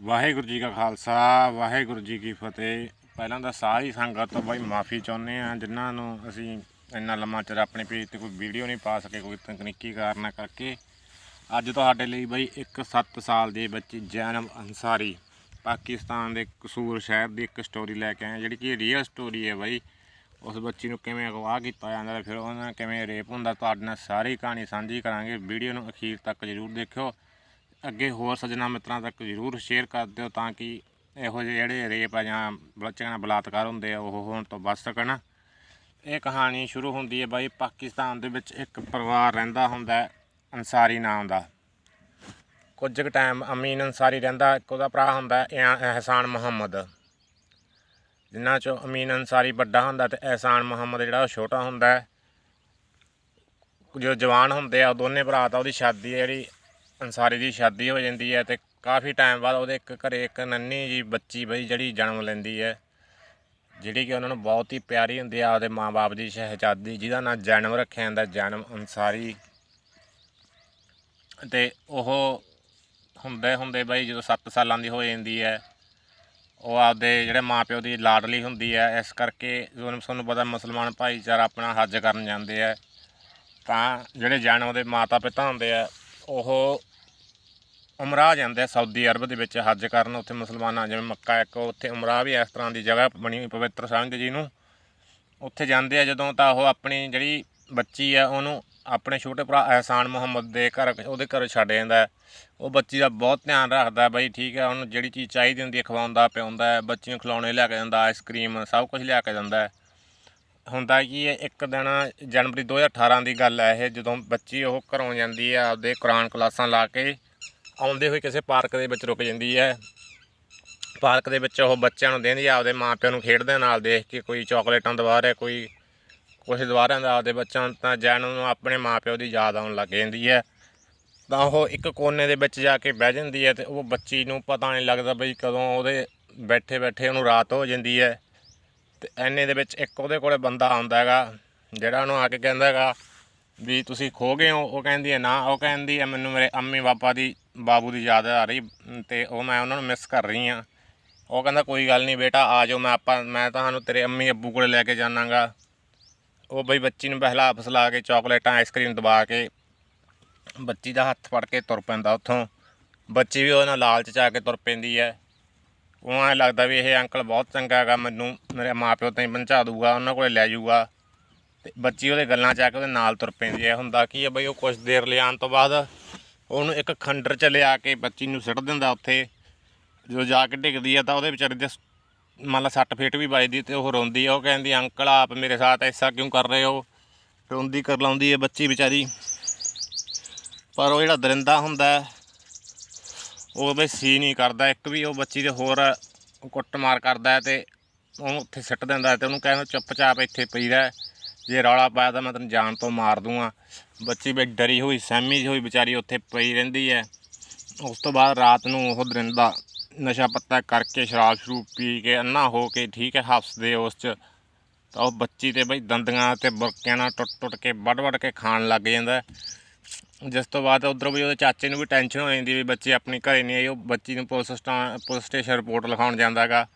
ਵਾਹਿਗੁਰੂ ਜੀ ਕਾ ਖਾਲਸਾ, ਵਾਹਿਗੁਰੂ ਜੀ ਕੀ ਫਤਿਹ। ਪਹਿਲਾਂ ਤਾਂ ਸਾਰੀ ਸੰਗਤ ਤੋਂ ਬਾਈ ਮਾਫੀ ਚਾਹੁੰਦੇ ਆ ਜਿਨ੍ਹਾਂ ਨੂੰ ਅਸੀਂ ਇੰਨਾ ਲੰਮਾ ਚਿਰ ਆਪਣੇ ਪੇਜ ਤੇ ਕੋਈ ਵੀਡੀਓ ਨਹੀਂ ਪਾ ਸਕੇ, ਕੋਈ ਤਕਨੀਕੀ ਕਾਰਨਾਂ ਕਰਕੇ। ਅੱਜ ਤੁਹਾਡੇ ਲਈ ਬਾਈ ਇੱਕ 7 ਸਾਲ ਦੇ ਬੱਚੀ ਜੈਨਮ ਅੰਸਾਰੀ, ਪਾਕਿਸਤਾਨ ਦੇ ਕਸੂਰ ਸ਼ਹਿਰ ਦੀ ਇੱਕ ਸਟੋਰੀ ਲੈ ਕੇ ਆਏ ਜਿਹੜੀ ਕਿ ਰੀਅਲ ਸਟੋਰੀ ਹੈ ਬਾਈ। ਉਸ ਬੱਚੀ ਨੂੰ ਕਿਵੇਂ ਅਗਵਾ ਕੀਤਾ ਜਾਂਦਾ ਫਿਰ ਉਹਨਾਂ ਨਾਲ ਕਿਵੇਂ ਰੇਪ ਹੁੰਦਾ, ਤੁਹਾਡੇ ਨਾਲ ਸਾਰੀ ਕਹਾਣੀ ਸਾਂਝੀ ਕਰਾਂਗੇ। ਵੀਡੀਓ ਨੂੰ ਅਖੀਰ ਤੱਕ ਜ਼ਰੂਰ ਦੇਖਿਓ। ਅੱਗੇ ਹੋਰ ਸੱਜਣਾ ਮਿੱਤਰਾਂ ਤੱਕ ਜ਼ਰੂਰ ਸ਼ੇਅਰ ਕਰ ਦਿਓ ਤਾਂ ਕਿ ਇਹੋ ਜਿਹੇ ਜਿਹੜੇ ਰੇਪ ਆ ਜਾਂ ਬੱਚਿਆਂ ਨਾਲ ਬਲਾਤਕਾਰ ਹੁੰਦੇ ਆ ਉਹ ਹੋਣ ਤੋਂ ਬਚ ਸਕਣ। ਇਹ ਕਹਾਣੀ ਸ਼ੁਰੂ ਹੁੰਦੀ ਹੈ ਬਾਈ ਪਾਕਿਸਤਾਨ ਦੇ ਵਿੱਚ ਇੱਕ ਪਰਿਵਾਰ ਰਹਿੰਦਾ ਹੁੰਦਾ ਅੰਸਾਰੀ ਨਾਮ ਦਾ। ਕੁਝ ਕੁ ਟਾਈਮ ਅਮੀਨ ਅੰਸਾਰੀ ਰਹਿੰਦਾ ਇੱਕ ਉਹਦਾ ਭਰਾ ਹੁੰਦਾ ਹੈ, ਅਹਿਸਾਨ ਮੁਹੰਮਦ। ਜਿਨ੍ਹਾਂ ਚੋਂ ਅਮੀਨ ਅੰਸਾਰੀ ਵੱਡਾ ਹੁੰਦਾ ਤੇ ਅਹਿਸਾਨ ਮੁਹੰਮਦ ਜਿਹੜਾ ਉਹ ਛੋਟਾ ਹੁੰਦਾ ਜੋ ਜਵਾਨ ਹੁੰਦੇ ਆ ਦੋਨੇ ਭਰਾ ਤਾਂ ਉਹਦੀ ਸ਼ਾਦੀ ਹੈ ਜਿਹੜੀ ਅਨਸਾਰੀ ਦੀ ਸ਼ਾਦੀ ਹੋ ਜਾਂਦੀ ਹੈ ਤੇ ਕਾਫੀ ਟਾਈਮ ਬਾਅਦ ਉਹਦੇ ਇੱਕ ਘਰੇ ਇੱਕ ਨੰਨੀ ਜੀ ਬੱਚੀ ਬਈ ਜਿਹੜੀ ਜਨਮ ਲੈਂਦੀ ਹੈ, ਜਿਹੜੀ ਕਿ ਉਹਨਾਂ ਨੂੰ ਬਹੁਤ ਹੀ ਪਿਆਰੀ ਹੁੰਦੀ ਆ ਉਹਦੇ ਮਾਪੇ ਦੀ ਸ਼ਹਿਜ਼ਾਦੀ, ਜਿਹਦਾ ਨਾਂ ਜਨਮ ਰੱਖਿਆ ਜਾਂਦਾ, ਜਨਮ ਅਨਸਾਰੀ। ਤੇ ਉਹ ਹੁੰਦੇ ਹੁੰਦੇ ਬਈ ਜਦੋਂ 7 ਸਾਲਾਂ ਦੀ ਹੋ ਜਾਂਦੀ ਹੈ, ਉਹ ਆਪਦੇ ਜਿਹੜੇ ਮਾਪਿਓ ਦੀ ਲਾਡਲੀ ਹੁੰਦੀ ਹੈ, ਇਸ ਕਰਕੇ ਜਦੋਂ ਤੁਹਾਨੂੰ ਪਤਾ ਮੁਸਲਮਾਨ ਭਾਈਚਾਰਾ ਆਪਣਾ ਹੱਜ ਕਰਨ ਜਾਂਦੇ ਆ ਤਾਂ ਜਿਹੜੇ ਜਨਮ ਦੇ ਮਾਤਾ ਪਿਤਾ ਹੁੰਦੇ ਆ ਉਹ ਉਮਰਾ ਜਾਂਦੇ ਆ ਸਾਊਦੀ ਅਰਬ ਦੇ ਵਿੱਚ ਹੱਜ ਕਰਨ। ਉੱਥੇ ਮੁਸਲਮਾਨਾਂ, ਜਿਵੇਂ ਮੱਕਾ ਇੱਕ, ਉੱਥੇ ਉਮਰਾ ਵੀ ਇਸ ਤਰ੍ਹਾਂ ਦੀ ਜਗ੍ਹਾ ਬਣੀ ਹੋਈ, ਪਵਿੱਤਰ ਸਮਝਦੇ ਜੀ ਨੂੰ। ਉੱਥੇ ਜਾਂਦੇ ਆ ਜਦੋਂ ਤਾਂ ਉਹ ਆਪਣੀ ਜਿਹੜੀ ਬੱਚੀ ਆ, ਉਹਨੂੰ ਆਪਣੇ ਛੋਟੇ ਭਰਾ ਅਹਿਸਾਨ ਮੁਹੰਮਦ ਦੇ ਘਰ, ਉਹਦੇ ਘਰ ਛੱਡ ਜਾਂਦਾ ਉਹ ਬੱਚੀ ਦਾ ਬਹੁਤ ਧਿਆਨ ਰੱਖਦਾ ਬਈ ਠੀਕ ਹੈ, ਉਹਨੂੰ ਜਿਹੜੀ ਚੀਜ਼ ਚਾਹੀਦੀ ਹੁੰਦੀ ਹੈ ਖਵਾਉਂਦਾ ਪਿਆਉਂਦਾ ਹੈ ਬੱਚੀ ਨੂੰ ਖਿਲਾਉਣੇ ਲਿਆ ਕੇ ਜਾਂਦਾ, ਆਈਸਕ੍ਰੀਮ, ਸਭ ਕੁਝ ਲਿਆ ਕੇ ਜਾਂਦਾ ਹੁੰਦਾ ਕੀ ਹੈ, ਇੱਕ ਦਿਨ ਜਨਵਰੀ 2018 ਦੀ ਗੱਲ ਹੈ ਇਹ, ਜਦੋਂ ਬੱਚੀ ਉਹ ਘਰੋਂ ਜਾਂਦੀ ਆ ਆਪਦੇ ਕੁਰਾਨ ਕਲਾਸਾਂ ਲਾ ਕੇ ਆਉਂਦੇ ਹੋਏ ਕਿਸੇ ਪਾਰਕ ਦੇ ਵਿੱਚ ਰੁਕ ਜਾਂਦੀ ਹੈ। ਪਾਰਕ ਦੇ ਵਿੱਚ ਉਹ ਬੱਚਿਆਂ ਨੂੰ ਦੇਂਦੀ ਆ ਆਪਦੇ ਮਾਪਿਆਂ ਨੂੰ ਖੇਡਦੇ ਨਾਲ ਦੇਖ ਕੇ ਕੋਈ ਚਾਕਲੇਟਾਂ ਦਵਾ ਰਿਹਾ, ਕੋਈ ਕੁਛ ਦਵਾ ਦਾ ਆਪਦੇ ਬੱਚਿਆਂ ਨੂੰ, ਤਾਂ ਜੈਨ ਨੂੰ ਆਪਣੇ ਮਾਪਿਓ ਦੀ ਯਾਦ ਆਉਣ ਲੱਗ ਜਾਂਦੀ ਹੈ। ਤਾਂ ਉਹ ਇੱਕ ਕੋਨੇ ਦੇ ਵਿੱਚ ਜਾ ਕੇ ਬਹਿ ਜਾਂਦੀ ਹੈ ਤੇ ਉਹ ਬੱਚੀ ਨੂੰ ਪਤਾ ਨਹੀਂ ਲੱਗਦਾ ਬਈ ਕਦੋਂ ਉਹਦੇ ਬੈਠੇ ਬੈਠੇ ਉਹਨੂੰ ਰਾਤ ਹੋ ਜਾਂਦੀ ਹੈ। ਤੇ ਐਨੇ ਦੇ ਵਿੱਚ ਇੱਕ ਉਹਦੇ ਕੋਲੇ ਬੰਦਾ ਆਉਂਦਾ ਹੈਗਾ, ਜਿਹੜਾ ਉਹਨੂੰ ਆ ਕੇ ਕਹਿੰਦਾ ਹੈਗਾ ਵੀ ਤੁਸੀਂ ਖੋ ਗਏ ਹੋ, ਉਹ ਕਹਿੰਦੀ ਹੈ ਨਾ, ਉਹ ਕਹਿੰਦੀ ਹੈ ਮੈਨੂੰ ਮੇਰੇ ਅੰਮੀ ਪਾਪਾ ਦੀ, ਬਾਬੂ ਦੀ ਯਾਦ ਆ ਰਹੀ ਤੇ ਉਹ ਮੈਂ ਉਹਨਾਂ ਨੂੰ ਮਿਸ ਕਰ ਰਹੀ ਹਾਂ। ਉਹ ਕਹਿੰਦਾ ਕੋਈ ਗੱਲ ਨਹੀਂ ਬੇਟਾ, ਆ ਜਾਓ, ਮੈਂ ਆਪਾਂ, ਮੈਂ ਤੁਹਾਨੂੰ ਤੇਰੇ ਅੰਮੀ ਅੱਬੂ ਕੋਲੇ ਲੈ ਕੇ ਜਾਣਾਗਾ। ਉਹ ਬਈ ਬੱਚੀ ਨੂੰ ਬਹਿਲਾ, ਫਸਲਾ ਕੇ ਚਾਕਲੇਟਾਂ ਆਈਸਕ੍ਰੀਮ ਦਬਾ ਕੇ ਬੱਚੀ ਦਾ ਹੱਥ ਫੜ ਕੇ ਤੁਰ ਪੈਂਦਾ ਉੱਥੋਂ। ਬੱਚੀ ਵੀ ਉਹਦੇ ਨਾਲ ਲਾਲਚ ਚ ਆ ਕੇ ਤੁਰ ਪੈਂਦੀ ਹੈ। ਉਹ ਲੱਗਦਾ ਵੀ ਇਹ ਅੰਕਲ ਬਹੁਤ ਚੰਗਾ ਹੈਗਾ, ਮੈਨੂੰ ਮੇਰੇ ਮਾਪਿਓ ਤਾਈਂ ਪਹੁੰਚਾ ਦੂਗਾ ਉਹਨਾਂ ਕੋਲੇ ਲੈ ਜਾਊਗਾ। ਤੇ ਬੱਚੀ ਉਹਦੇ ਗੱਲਾਂ ਚ ਆ ਕੇ ਉਹਦੇ ਨਾਲ ਤੁਰ ਪੈਂਦੀ ਹੈ ਹੁੰਦਾ ਕੀ ਹੈ ਬਈ, ਉਹ ਕੁਝ ਦੇਰ ਲਿਆਉਣ ਤੋਂ ਬਾਅਦ ਉਹਨੂੰ ਇੱਕ ਖੰਡਰ ਚ ਲਿਆ ਕੇ ਬੱਚੀ ਨੂੰ ਸੁੱਟ ਦਿੰਦਾ ਉੱਥੇ। ਜਦੋਂ ਜਾ ਕੇ ਡਿੱਗਦੀ ਆ ਤਾਂ ਉਹਦੇ ਵਿਚਾਰੇ ਦੇ ਮੰਨ ਲਾ ਸੱਟ ਫੇਟ ਵੀ ਵੱਜਦੀ ਤੇ ਉਹ ਰੋਂਦੀ ਆ। ਉਹ ਕਹਿੰਦੀ, ਅੰਕਲ, ਆਪ ਮੇਰੇ ਸਾਥ ਐਸਾ ਕਿਉਂ ਕਰ ਰਹੇ ਹੋ? ਰੋਂਦੀ ਕਰ ਲਾਉਂਦੀ ਹੈ ਬੱਚੀ ਵਿਚਾਰੀ। ਪਰ ਉਹ ਜਿਹੜਾ ਦਰਿੰਦਾ ਹੁੰਦਾ, ਉਹ ਬਈ ਸੀ ਨਹੀਂ ਕਰਦਾ। ਇੱਕ ਵੀ ਉਹ ਬੱਚੀ ਦੇ ਹੋਰ ਕੁੱਟਮਾਰ ਕਰਦਾ ਹੈ ਤੇ ਉਹਨੂੰ ਉੱਥੇ ਸਿੱਟ ਦਿੰਦਾ ਹੈ ਤੇ ਉਹਨੂੰ ਕਹਿੰਦਾ, ਚੁੱਪਚਾਪ ਇੱਥੇ ਪਈ ਰਹਿ। ਜੇ ਰੌਲਾ ਪਾਇਆ ਤਾਂ ਮੈਂ ਤੈਨੂੰ ਜਾਨ ਤੋਂ ਮਾਰ ਦੂੰਗਾ। ਬੱਚੀ ਬਈ ਡਰੀ ਹੋਈ, ਸਹਿਮੀ ਜਿਹੀ ਹੋਈ ਵਿਚਾਰੀ ਉੱਥੇ ਪਈ ਰਹਿੰਦੀ ਹੈ। ਉਸ ਤੋਂ ਬਾਅਦ ਰਾਤ ਨੂੰ ਉਹ ਦਰਿੰਦਾ ਨਸ਼ਾ ਪੱਤਾ ਕਰਕੇ ਸ਼ਰਾਬ ਸ਼ਰੂਬ ਪੀ ਕੇ ਅੰਨਾ ਹੋ ਕੇ ਠੀਕ ਹੈ ਹੱਸਦੇ ਉਸ 'ਚ। ਤਾਂ ਉਹ ਬੱਚੀ ਤੇ ਬਈ ਦੰਦੀਆਂ ਤੇ ਬੁਰਕਿਆਂ ਨਾਲ ਟੁੱਟ ਟੁੱਟ ਕੇ ਵੱਢ ਵੱਢ ਕੇ ਖਾਣ ਲੱਗ ਜਾਂਦਾ ਜਿਸ ਤੋਂ ਬਾਅਦ ਉਧਰੋਂ ਵੀ ਉਹਦੇ ਚਾਚੇ ਨੂੰ ਵੀ ਟੈਨਸ਼ਨ ਹੋ ਜਾਂਦੀ ਵੀ ਬੱਚੀ ਆਪਣੀ ਘਰੇ ਨਹੀਂ ਆਈ, ਉਹ ਬੱਚੀ ਨੂੰ ਪੁਲਿਸ ਸਟਾ, ਪੁਲਿਸ ਸਟੇਸ਼ਨ ਰਿਪੋਰਟ ਲਿਖਾਉਣ ਜਾਂਦਾ ਹੈਗਾ।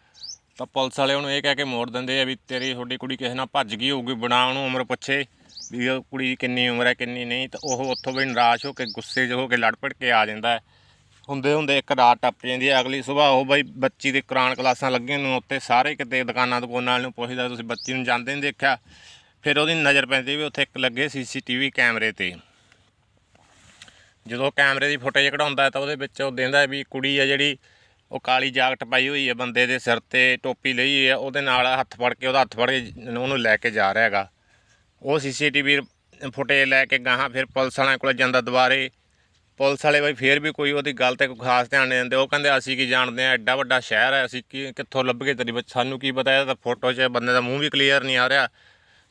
ਤਾਂ ਪੁਲਿਸ ਵਾਲੇ ਉਹਨੂੰ ਇਹ ਕਹਿ ਕੇ ਮੋੜ ਦਿੰਦੇ ਆ ਵੀ ਤੇਰੀ ਤੁਹਾਡੀ ਕੁੜੀ ਕਿਸੇ ਨਾਲ ਭੱਜ ਗਈ ਹੋਊਗੀ, ਬਣਾ ਉਹਨੂੰ ਉਮਰ ਪੁੱਛੇ ਵੀ ਉਹ ਕੁੜੀ ਦੀ ਕਿੰਨੀ ਉਮਰ ਹੈ, ਕਿੰਨੀ ਨਹੀਂ, ਤਾਂ ਉਹ ਉੱਥੋਂ ਵੀ ਨਿਰਾਸ਼ ਹੋ ਕੇ ਗੁੱਸੇ 'ਚ ਹੋ ਕੇ ਲੜ ਪੜ ਕੇ ਆ ਜਾਂਦਾ ਹੁੰਦੇ ਹੁੰਦੇ ਇੱਕ ਰਾਤ ਟੱਪ ਜਾਂਦੀ ਹੈ, ਅਗਲੀ ਸਵੇਰ ਉਹ ਬਈ ਬੱਚੀ ਦੇ ਕੁਰਾਨ ਕਲਾਸਾਂ ਲੱਗੀਆਂ ਨੂੰ ਉੱਤੇ ਸਾਰੇ ਕਿਤੇ ਦੁਕਾਨਾਂ ਦੁਕਾਨਾਂ ਵਾਲੇ ਨੂੰ ਪੁੱਛਦਾ ਤੁਸੀਂ ਬੱਚੀ ਨੂੰ ਜਾਂਦੇ ਨਹੀਂ ਦੇਖਿਆ। ਫਿਰ ਉਹਦੀ ਨਜ਼ਰ ਪੈਂਦੀ ਵੀ ਉੱਥੇ ਇੱਕ ਲੱਗੇ ਸੀਸੀਟੀਵੀ ਕੈਮਰੇ ਤੇ। ਜਦੋਂ ਕੈਮਰੇ ਦੀ ਫੁਟੇਜ ਕਢਾਉਂਦਾ ਤਾਂ ਉਹਦੇ ਵਿੱਚ ਉਹ ਦਿੰਦਾ ਵੀ ਕੁੜੀ ਆ ਜਿਹੜੀ ਉਹ ਕਾਲੀ ਜਾਕਟ ਪਾਈ ਹੋਈ ਹੈ ਬੰਦੇ ਦੇ ਸਿਰ ਤੇ, ਟੋਪੀ ਲਈ ਹੋਈ ਹੈ, ਉਹਦੇ ਨਾਲ ਹੱਥ ਫੜ ਕੇ, ਉਹਦਾ ਹੱਥ ਫੜ ਕੇ ਉਹਨੂੰ ਲੈ ਕੇ ਜਾ ਰਿਹਾ ਹੈਗਾ। ਉਹ ਸੀਸੀਟੀਵੀ ਫੁਟੇਜ ਲੈ ਕੇ ਗਾਹਾਂ, ਫਿਰ ਪੁਲਿਸ ਵਾਲਿਆਂ ਕੋਲ ਜਾਂਦਾ ਦੁਬਾਰੇ। ਪੁਲਿਸ ਵਾਲੇ ਬਈ ਫੇਰ ਵੀ ਕੋਈ ਉਹਦੀ ਗੱਲ ਤੇ ਕੋਈ ਖਾਸ ਧਿਆਨ ਨਹੀਂ ਦਿੰਦੇ। ਉਹ ਕਹਿੰਦੇ, ਅਸੀਂ ਕੀ ਜਾਣਦੇ ਆ ਐਡਾ ਵੱਡਾ ਸ਼ਹਿਰ ਹੈ, ਅਸੀਂ ਕੀ, ਕਿੱਥੋਂ ਲੱਭ ਕੇ ਤੇਰੀ ਬੱਚੀ? ਸਾਨੂੰ ਕੀ ਪਤਾ, ਇਹ ਤਾਂ ਫੋਟੋ 'ਚ ਬੰਦੇ ਦਾ ਮੂੰਹ ਵੀ ਕਲੀਅਰ ਨਹੀਂ ਆ ਰਿਹਾ।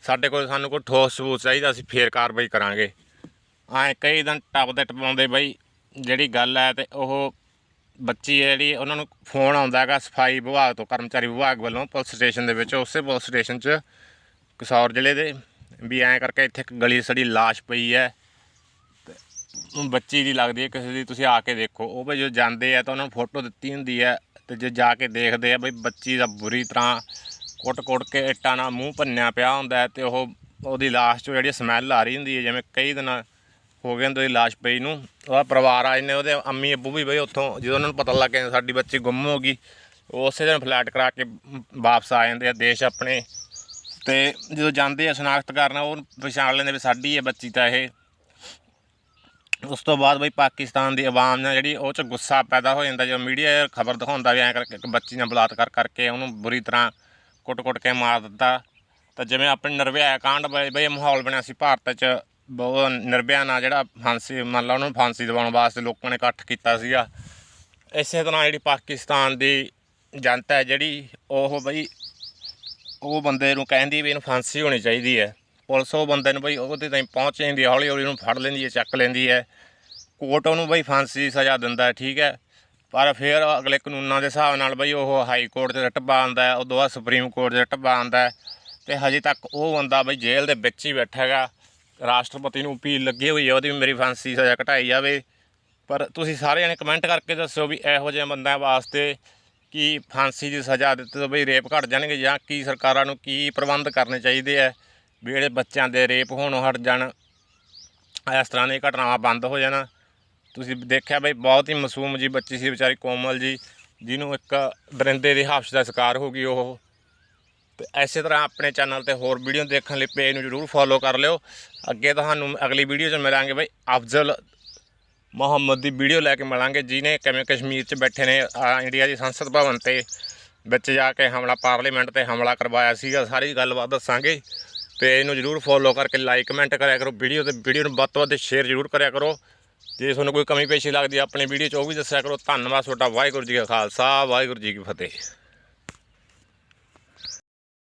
ਸਾਡੇ ਕੋਲ, ਸਾਨੂੰ ਕੋਈ ਠੋਸ ਸਬੂਤ ਚਾਹੀਦਾ, ਅਸੀਂ ਫੇਰ ਕਾਰਵਾਈ ਕਰਾਂਗੇ। ਐਂ ਕਈ ਦਿਨ ਟੱਪਦੇ ਟਪਾਉਂਦੇ ਬਈ। ਜਿਹੜੀ ਗੱਲ ਹੈ ਤੇ ਉਹ ਬੱਚੀ ਹੈ ਜਿਹੜੀ, ਉਹਨਾਂ ਨੂੰ ਫੋਨ ਆਉਂਦਾ ਹੈਗਾ ਸਫ਼ਾਈ ਵਿਭਾਗ ਤੋਂ, ਕਰਮਚਾਰੀ ਵਿਭਾਗ ਵੱਲੋਂ ਪੁਲਿਸ ਸਟੇਸ਼ਨ ਦੇ ਵਿੱਚ। ਉਸੇ ਪੁਲਿਸ ਸਟੇਸ਼ਨ 'ਚ ਕਸੌਰ ਜ਼ਿਲ੍ਹੇ ਦੇ ਵੀ ਐਂ ਕਰਕੇ ਇੱਥੇ ਇੱਕ ਗਲੀ ਸੜੀ ਲਾਸ਼ ਪਈ ਹੈ। ਤੇ ਬੱਚੀ ਦੀ ਲੱਗਦੀ ਹੈ, ਕਿਸੇ ਦੀ ਤੁਸੀਂ ਆ ਕੇ ਦੇਖੋ। ਉਹ ਵੀ ਜੋ ਜਾਂਦੇ ਆ ਤਾਂ ਉਹਨਾਂ ਨੂੰ ਫੋਟੋ ਦਿੱਤੀ ਹੁੰਦੀ ਹੈ ਤੇ ਜੇ ਜਾ ਕੇ ਦੇਖਦੇ ਆ, ਬਈ ਬੱਚੀ ਦਾ ਬੁਰੀ ਤਰ੍ਹਾਂ ਕੁੱਟ-ਕੁੱਟ ਕੇ ਇੱਟਾਂ ਨਾਲ ਮੂੰਹ ਭੰਨਿਆ ਪਿਆ ਹੁੰਦਾ ਹੈ ਤੇ ਉਹ ਉਹਦੀ ਲਾਸ਼ ਚੋਂ ਜਿਹੜੀ ਸਮੈਲ ਆ ਰਹੀ ਹੁੰਦੀ ਹੈ, ਜਿਵੇਂ ਕਈ ਦਿਨ ਹੋ ਗਏ ਹੁੰਦੇ ਲਾਸ਼ ਪਈ ਨੂੰ। ਉਹਦਾ ਪਰਿਵਾਰ ਆ ਜਾਂਦੇ ਉਹਦੇ ਅੰਮੀ ਅੱਬੂ ਵੀ ਬਈ ਉੱਥੋਂ, ਜਦੋਂ ਉਹਨਾਂ ਨੂੰ ਪਤਾ ਲੱਗ ਗਿਆ ਸਾਡੀ ਬੱਚੀ ਗੁੰਮ ਹੋ ਗਈ, ਉਹ ਉਸੇ ਦਿਨ ਫਲੈਟ ਕਰਾ ਕੇ ਵਾਪਸ ਆ ਜਾਂਦੇ ਆ ਦੇਸ਼ ਆਪਣੇ। ਤੇ ਜਦੋਂ ਜਾਂਦੇ ਆ ਸ਼ਨਾਖਤ ਕਰਨ, ਉਹ ਪਛਾਣ ਲੈਂਦੇ ਵੀ ਸਾਡੀ ਹੈ ਬੱਚੀ ਤਾਂ ਇਹ। ਉਸ ਤੋਂ ਬਾਅਦ ਬਈ ਪਾਕਿਸਤਾਨ ਦੀ ਆਵਾਮ ਨਾਲ ਜਿਹੜੀ ਉਹ ਚ ਗੁੱਸਾ ਪੈਦਾ ਹੋ ਜਾਂਦਾ, ਜਦੋਂ ਮੀਡੀਆ ਖਬਰ ਦਿਖਾਉਂਦਾ ਵੀ ਐਂ ਕਰਕੇ ਇੱਕ ਬੱਚੀ ਨਾਲ ਬਲਾਤਕਾਰ ਕਰਕੇ ਉਹਨੂੰ ਬੁਰੀ ਤਰ੍ਹਾਂ ਕੁੱਟ-ਕੁੱਟ ਕੇ ਮਾਰ ਦਿੱਤਾ। ਤਾਂ ਜਿਵੇਂ ਆਪਣੇ ਨਿਰਭਇਆ ਕਾਂਡ ਬਈ ਮਾਹੌਲ ਬਣਿਆ ਸੀ ਭਾਰਤ 'ਚ ਬਹੁਤ ਨਿਰਭਿਆ ਨਾਲ ਜਿਹੜਾ ਫਾਂਸੀ, ਮੰਨ ਲਾ ਉਹਨੂੰ ਫਾਂਸੀ ਦਿਵਾਉਣ ਵਾਸਤੇ ਲੋਕਾਂ ਨੇ ਇਕੱਠ ਕੀਤਾ ਸੀਗਾ। ਇਸੇ ਤਰ੍ਹਾਂ ਜਿਹੜੀ ਪਾਕਿਸਤਾਨ ਦੀ ਜਨਤਾ ਹੈ ਜਿਹੜੀ, ਉਹ ਬਈ, ਉਹ ਬੰਦੇ ਨੂੰ ਕਹਿੰਦੀ ਵੀ ਇਹਨੂੰ ਫਾਂਸੀ ਹੋਣੀ ਚਾਹੀਦੀ ਹੈ। ਪੁਲਿਸ ਉਹ ਬੰਦੇ ਨੂੰ ਬਈ ਉਹਦੇ ਤਾਈਂ ਪਹੁੰਚ ਜਾਂਦੀ ਹੈ ਹੌਲੀ ਹੌਲੀ ਉਹਨੂੰ ਫੜ ਲੈਂਦੀ ਹੈ, ਚੱਕ ਲੈਂਦੀ ਹੈ। ਕੋਰਟ ਉਹਨੂੰ ਬਈ ਫਾਂਸੀ ਦੀ ਸਜ਼ਾ ਦਿੰਦਾ ਹੈ, ਠੀਕ ਹੈ। ਪਰ ਫਿਰ ਅਗਲੇ ਕਾਨੂੰਨਾਂ ਦੇ ਹਿਸਾਬ ਨਾਲ ਬਈ ਉਹ ਹਾਈ ਕੋਰਟ 'ਚ ਟੱਬਾ ਪਾਉਂਦਾ ਹੈ ਉਦੋਂ ਬਾਅਦ ਸੁਪਰੀਮ ਕੋਰਟ 'ਚ ਟੱਬਾ ਪਾਉਂਦਾ ਹੈ। ਤੇ ਹਜੇ ਤੱਕ ਉਹ ਬੰਦਾ ਬਈ ਜੇਲ੍ਹ ਦੇ ਵਿੱਚ ਹੀ ਬੈਠਾ ਹੈਗਾ। ਰਾਸ਼ਟਰਪਤੀ ਨੂੰ ਅਪੀਲ ਲੱਗੀ ਹੋਈ ਹੈ, ਉਹਦੀ ਵੀ ਮੇਰੀ ਫਾਂਸੀ ਸਜ਼ਾ ਘਟਾਈ ਜਾਵੇ। ਪਰ ਤੁਸੀਂ ਸਾਰੇ ਜਣੇ ਕਮੈਂਟ ਕਰਕੇ ਦੱਸਿਓ ਵੀ ਇਹੋ ਜਿਹੇ ਬੰਦਿਆਂ ਵਾਸਤੇ ਕੀ ਫਾਂਸੀ ਦੀ ਸਜ਼ਾ ਦਿੱਤੀ ਤੋਂ ਬਈ ਰੇਪ ਘਟ ਜਾਣਗੇ ਜਾਂ ਕੀ ਸਰਕਾਰਾਂ ਨੂੰ ਕੀ ਪ੍ਰਬੰਧ ਕਰਨੇ ਚਾਹੀਦੇ ਆ, ਵੀ ਜਿਹੜੇ ਬੱਚਿਆਂ ਦੇ ਰੇਪ ਹੋਣੋਂ ਹਟ ਜਾਣ, ਇਸ ਤਰ੍ਹਾਂ ਦੀਆਂ ਘਟਨਾਵਾਂ ਬੰਦ ਹੋ ਜਾਣ। ਤੁਸੀਂ ਦੇਖਿਆ ਬਈ, ਬਹੁਤ ਹੀ ਮਾਸੂਮ ਜੀ ਬੱਚੀ ਸੀ ਵਿਚਾਰੀ ਕੋਮਲ ਜੀ, ਜਿਹਨੂੰ ਇੱਕ ਦਰਿੰਦੇ ਦੇ ਹਫਸ਼ ਦਾ ਸ਼ਿਕਾਰ ਹੋ ਗਈ ਉਹ। ਐਸੇ ਤਰ੍ਹਾਂ ਆਪਣੇ ਚੈਨਲ ਤੇ ਹੋਰ ਵੀਡੀਓ ਦੇਖਣ ਲਈ ਪੇਜ ਨੂੰ ਜਰੂਰ ਫੋਲੋ ਕਰ ਲਿਓ। ਅੱਗੇ ਤੁਹਾਨੂੰ ਅਗਲੀ ਵੀਡੀਓ 'ਚ ਮਿਲਾਂਗੇ ਬਈ ਅਫਜ਼ਲ ਮੁਹੰਮਦ ਦੀ ਵੀਡੀਓ ਲੈ ਕੇ ਮਿਲਾਂਗੇ ਜਿਹਨੇ ਕਿਵੇਂ ਕਸ਼ਮੀਰ 'ਚ ਬੈਠੇ ਨੇ ਆ, ਇੰਡੀਆ ਦੀ ਸੰਸਦ ਭਵਨ ਤੇ ਵਿੱਚ ਜਾ ਕੇ ਹਮਲਾ ਪਾਰਲੀਮੈਂਟ ਤੇ ਹਮਲਾ ਕਰਵਾਇਆ ਸੀਗਾ ਸਾਰੀ ਗੱਲਬਾਤ ਦੱਸਾਂਗੇ। ਪੇਜ ਨੂੰ ਜਰੂਰ ਫੋਲੋ ਕਰਕੇ ਲਾਈਕ ਕਮੈਂਟ ਕਰਿਆ ਕਰੋ ਵੀਡੀਓ ਤੇ ਵੀਡੀਓ ਨੂੰ ਵੱਧ ਤੋਂ ਵੱਧ ਸ਼ੇਅਰ ਜਰੂਰ ਕਰਿਆ ਕਰੋ। ਜੇ ਤੁਹਾਨੂੰ ਕੋਈ ਕਮੀ ਪੇਸ਼ੀ ਲੱਗਦੀ ਆਪਣੀ ਵੀਡੀਓ 'ਚ ਉਹ ਵੀ ਦੱਸਿਆ ਕਰੋ। ਧੰਨਵਾਦ ਤੁਹਾਡਾ ਵਾਹਿਗੁਰੂ ਜੀ ਕਾ ਖਾਲਸਾ ਵਾਹਿਗੁਰੂ ਜੀ ਕੀ ਫਤਿਹ।